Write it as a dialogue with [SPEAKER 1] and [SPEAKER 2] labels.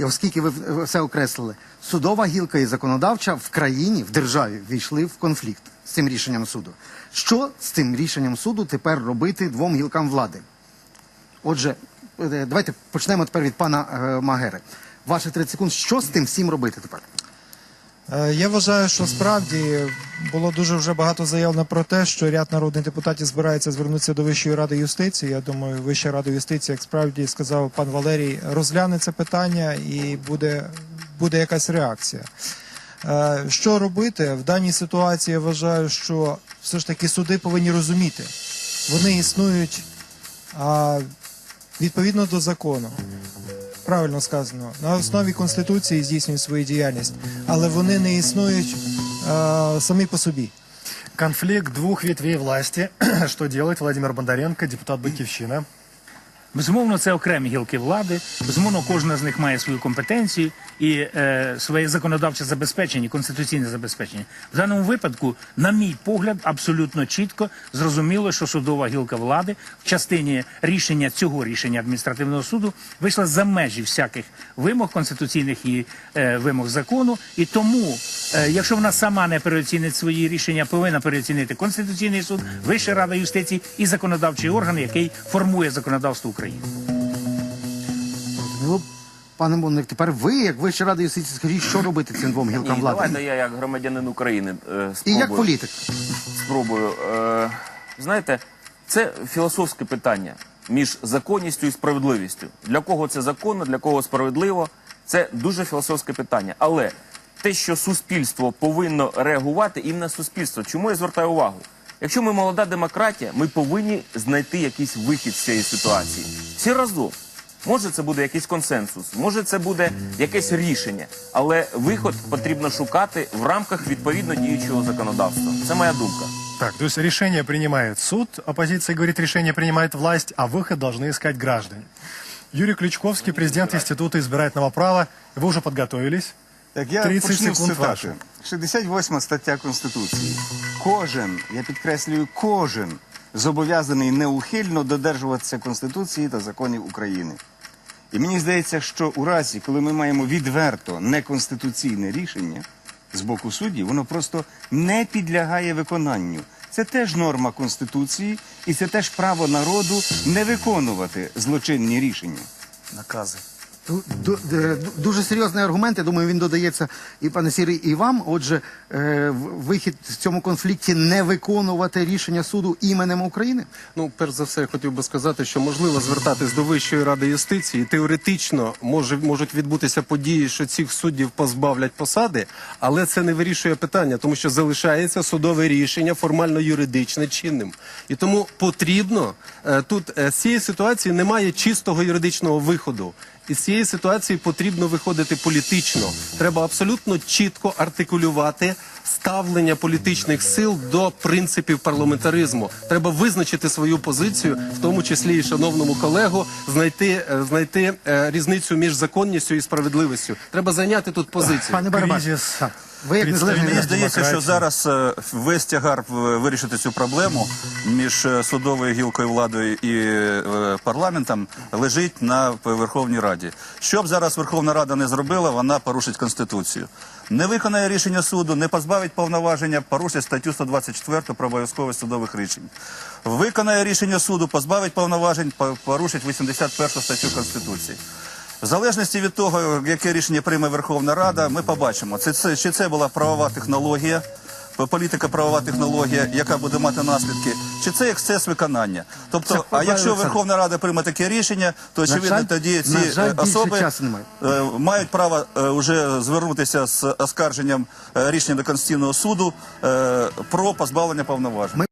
[SPEAKER 1] І оскільки ви все окреслили, судова гілка і законодавча в країні, в державі війшли в конфлікт з цим рішенням суду. Що з цим рішенням суду тепер робити двом гілкам влади? Отже, е, давайте почнемо тепер від пана е, Магери. Ваші 30 секунд. Що з тим всім робити тепер?
[SPEAKER 2] Е, Я вважаю, що справді було дуже вже багато заяв на про те, що ряд народних депутатів збирається звернутися до Вищої ради юстиції. Я думаю, Вища рада юстиції, як справді сказав пан Валерій, розгляне це питання і буде, буде якась реакція. Е, Що робити в даній ситуації? Я вважаю, що все ж таки суди повинні розуміти, вони існують відповідно до закону правильно сказано, на основі Конституції здійснюють свою діяльність, але вони не існують е, самі по собі.
[SPEAKER 3] Конфликт двух ветвей власти. Что делать Владимир Бондаренко, депутат Батьківщина?
[SPEAKER 4] Безумовно, це окремі гілки влади. Безумовно, кожна з них має свою компетенцію і е, своє законодавче забезпечення, конституційне забезпечення. В даному випадку, на мій погляд, абсолютно чітко зрозуміло, що судова гілка влади в частині рішення цього рішення адміністративного суду вийшла за межі всяких вимог конституційних і е, вимог закону. І тому, е, якщо вона сама не переоцінить свої рішення, повинна переоцінити конституційний суд, Вища рада юстиції і законодавчий орган, який формує законодавство України.
[SPEAKER 1] Ну, пане Бонник, тепер ви, як Вища рада юстиції, скажіть, що робити цим двом гілкам
[SPEAKER 5] Ні,
[SPEAKER 1] влади?
[SPEAKER 5] давайте я як громадянин України е,
[SPEAKER 1] І
[SPEAKER 5] спробую.
[SPEAKER 1] як політик.
[SPEAKER 5] спробую. Е, знаєте, це філософське питання між законністю і справедливістю. Для кого це законно, для кого справедливо, це дуже філософське питання. Але те, що суспільство повинно реагувати і на суспільство, чому я звертаю увагу? Якщо ми молода демократія, ми повинні знайти якийсь вихід з цієї ситуації. Всі разом. Може, це буде якийсь консенсус, може, це буде якесь рішення, але виход потрібно шукати в рамках відповідно діючого законодавства. Це моя думка.
[SPEAKER 3] Так, то есть решение принимает суд, оппозиция говорит, решение принимает власть, а выход должны искать граждане. Юрий Ключковский, президент Института избирательного права. Вы уже подготовились?
[SPEAKER 6] Так я
[SPEAKER 3] 30
[SPEAKER 6] почну з
[SPEAKER 3] секунд
[SPEAKER 6] цитати.
[SPEAKER 3] ваших.
[SPEAKER 6] 68 стаття Конституції. Кожен, я підкреслюю, кожен зобов'язаний неухильно додержуватися Конституції та законів України. І мені здається, що у разі, коли ми маємо відверто неконституційне рішення з боку суддів, воно просто не підлягає виконанню. Це теж норма Конституції, і це теж право народу не виконувати злочинні рішення.
[SPEAKER 5] Накази.
[SPEAKER 1] Ду- ду- ду- Дуже серйозний аргумент. Я думаю, він додається і пане Сірий, і вам. Отже, е, вихід в цьому конфлікті не виконувати рішення суду іменем України.
[SPEAKER 7] Ну, перш за все, я хотів би сказати, що можливо звертатись до Вищої ради юстиції. Теоретично може, можуть відбутися події, що цих суддів позбавлять посади, але це не вирішує питання, тому що залишається судове рішення формально юридичне чинним. І тому потрібно е, тут е, з цієї ситуації немає чистого юридичного виходу. Із цієї ситуації потрібно виходити політично. Треба абсолютно чітко артикулювати ставлення політичних сил до принципів парламентаризму. Треба визначити свою позицію, в тому числі і шановному колегу, знайти, е, знайти е, різницю між законністю і справедливістю. Треба зайняти тут позицію.
[SPEAKER 1] Пане Барабаш, ви як незалежний
[SPEAKER 8] Мені здається, що зараз е, весь тягар вирішити цю проблему між судовою гілкою владою і парламентом лежить на Верховній Раді. Що б зараз Верховна Рада не зробила, вона порушить конституцію. Не виконає рішення суду, не позбавить повноваження, порушить статтю 124 про обов'язковість судових рішень. Виконає рішення суду, позбавить повноважень, по- порушить 81 статтю Конституції. В залежності від того, яке рішення прийме Верховна Рада, ми побачимо, це, це, чи це була правова технологія, політика правова технологія, яка буде мати наслідки, чи це ексцес виконання. Тобто, а якщо. Верховна Рада прийме таке рішення, то очевидно тоді ці е, особи е, мають право е, вже звернутися з оскарженням е, рішення до Конституційного суду е, про позбавлення повноважень.